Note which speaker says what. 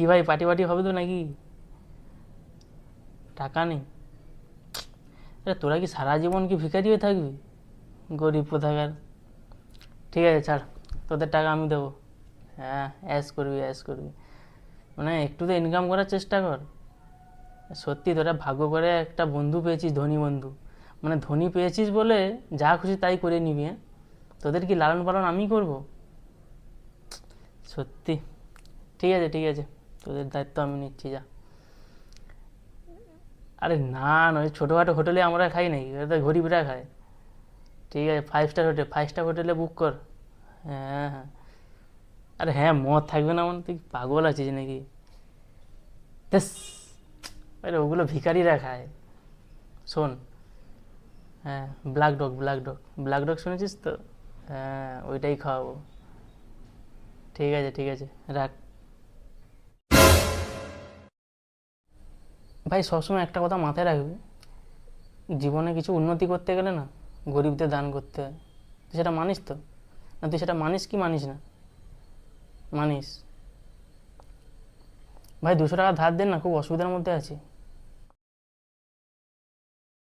Speaker 1: কি ভাই, party party হবে তো নাকি? টাকা নেই। আরে তোরা কি সারা জীবন কি ভিখারি হয়ে থাকবি? গরিব কোথাকার। ঠিক আছে, ছাড়। তোদের টাকা আমি দেবো। হ্যাঁ অ্যাশ করবি অ্যাশ করবি। মানে একটু তো ইনকাম করার চেষ্টা কর। সত্যি তোরা ভাগ্য করে একটা বন্ধু পেয়েছিস, ধনী বন্ধু। মানে ধনী পেয়েছিস বলে যা খুশি তাই করে নিবি হ্যাঁ? তোদের কি লালন পালন আমি করব? সত্যি। ঠিক আছে ঠিক আছে। তোদের দায়িত্ব আমি নিচ্ছি, যা। আরে না, নয়, ছোটোখাটো হোটেলে আমরা খাই ওটা তো গরিবরা খায়। ঠিক আছে five star hotel five star হোটেলে বুক কর। হ্যাঁ হ্যাঁ। আরে হ্যাঁ মদ থাকবে না মানে তুই পাগল আছিস নাকি? আরে ওগুলো ভিখারিরা খায়। শোন হ্যাঁ black dog black dog black dog শুনেছিস তো? হ্যাঁ ওইটাই খাওয়াবো। ঠিক আছে ঠিক আছে, রাখ। ভাই, সবসময় একটা কথা মাথায় রাখবি। জীবনে কিছু উন্নতি করতে গেলে না, গরিবদের দান করতে হয়। তুই সেটা মানিস তো? না, তুই সেটা মানিস কি মানিস না? মানিস। ভাই, দুশো টাকা ধার দেন না, খুব অসুবিধার মধ্যে আছি।